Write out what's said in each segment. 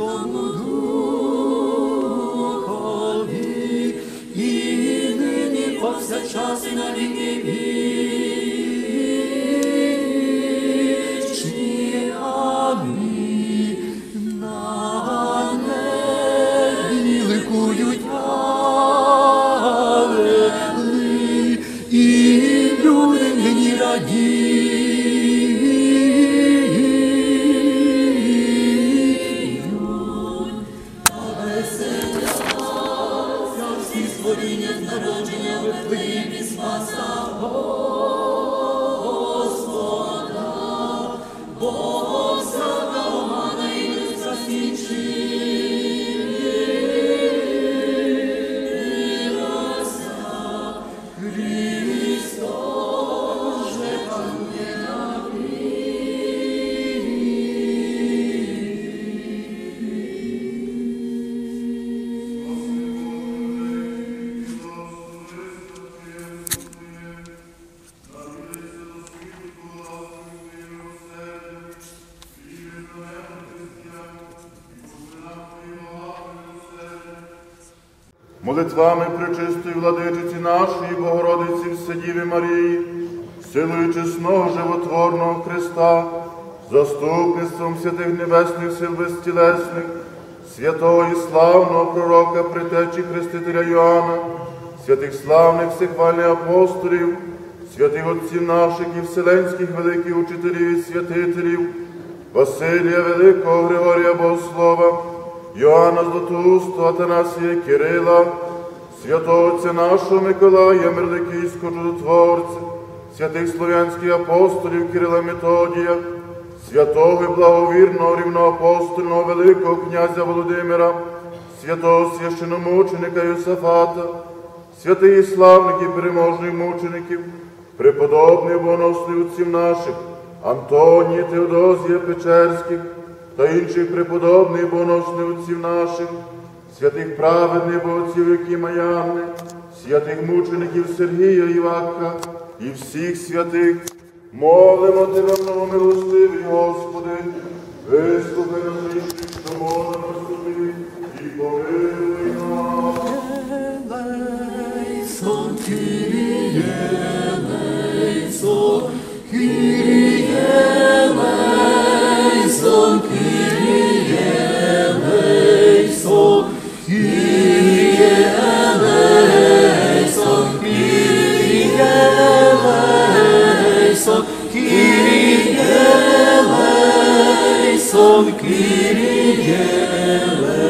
oh luz. Молитвами пречистої владичиці нашої Богородиці Вседіві Марії, силою чесного животворного Христа, заступництвом святих небесних сил безтілесних, святого і славного пророка, притечі Хрестителя Йоанна, святих славних всехвальних апостолів, святих отців наших і вселенських великих учителів і святителів, Василія Великого, Григорія Богослова, Йоанна Златоусту, Атанасія Кирила, святого Отця нашого Миколая, Мирликійського чудотворця, святих слов'янських апостолів Кирила Методія, святого і благовірного рівноапостольного Великого князя Володимира, святого священомученика Йосафата, святих і славних і переможних мучеників, преподобних боносних отців наших, Антонія, Теодозія Печерських та інших преподобних боносних отців наших, святих праведних отців Якима Янни, святих мучеників Сергія Івака і всіх святих, молимо тебе, милостивий Господи, вислухай нас, грішних, що молимо тобі, і помилуй нас. Eleison, Kyrie eleison, eleison, Kyrie eleison, Kyrie eleison,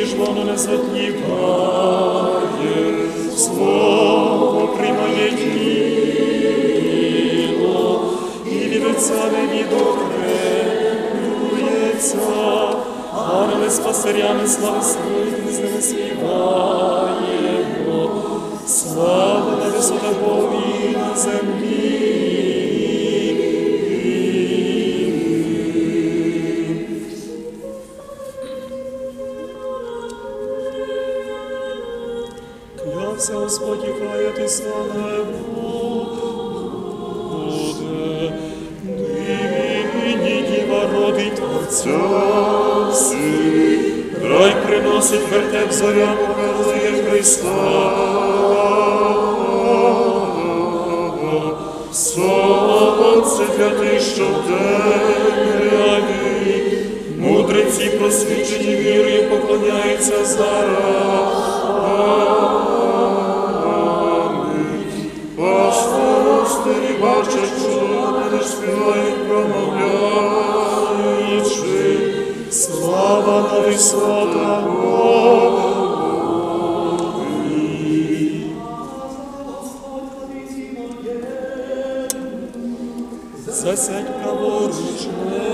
народжує, ж воно не затніває, слово приймає тіло, і від не відокремлюється, ангели з пастирями слави свої, з ними слава на висотах Богу на землі. Клявся Господь, і хаяти славне буде. Нині діва родить Творця син. Рай приносить вертеп зоря, показує Христа. Сонце для тих, що в темряві, мудреці просвічені вірою поклоняються зарами. Пастирі бачать, що не співають, промовляючи, слава на висотах Богові. Засядь праворуч мене,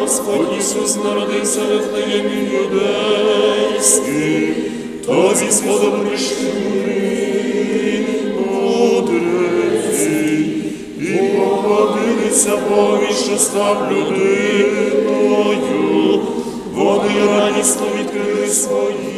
Господь Ісус народився в Вифлеємі юдейський, то зі сходом що став людиною, вони радісно відкрили свої.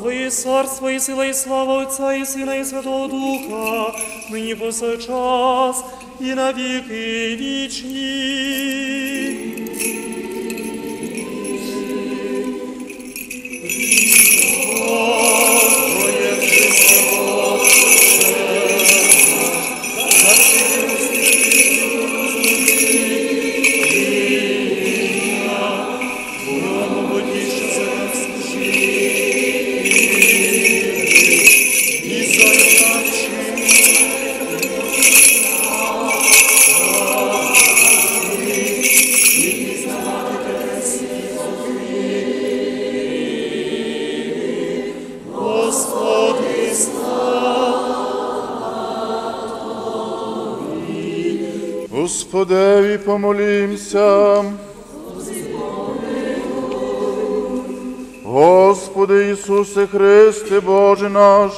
Твоє царство і сила, і слава Отця, і Сина, і Святого Духа, нині повсякчас, і на віки вічні. Твоє Господеві помолімся. Господи Ісусе Христе, Боже наш,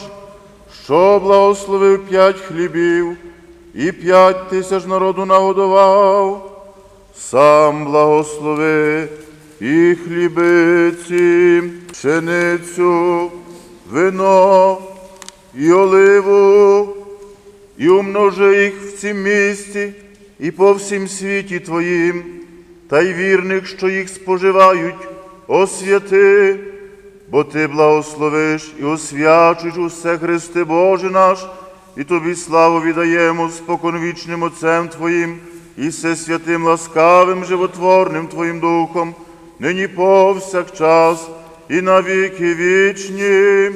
що благословив п'ять хлібів і п'ять тисяч народу нагодував, сам благослови і хлібиці, пшеницю, вино і оливу, і умножи їх в цім місті і по всім світі Твоїм, та й вірних, що їх споживають, освяти, бо Ти благословиш і освячуєш усе Христе Боже наш, і Тобі славу віддаємо споконвічним Отцем Твоїм і всесвятим ласкавим животворним Твоїм Духом, нині повсякчас і на віки вічні.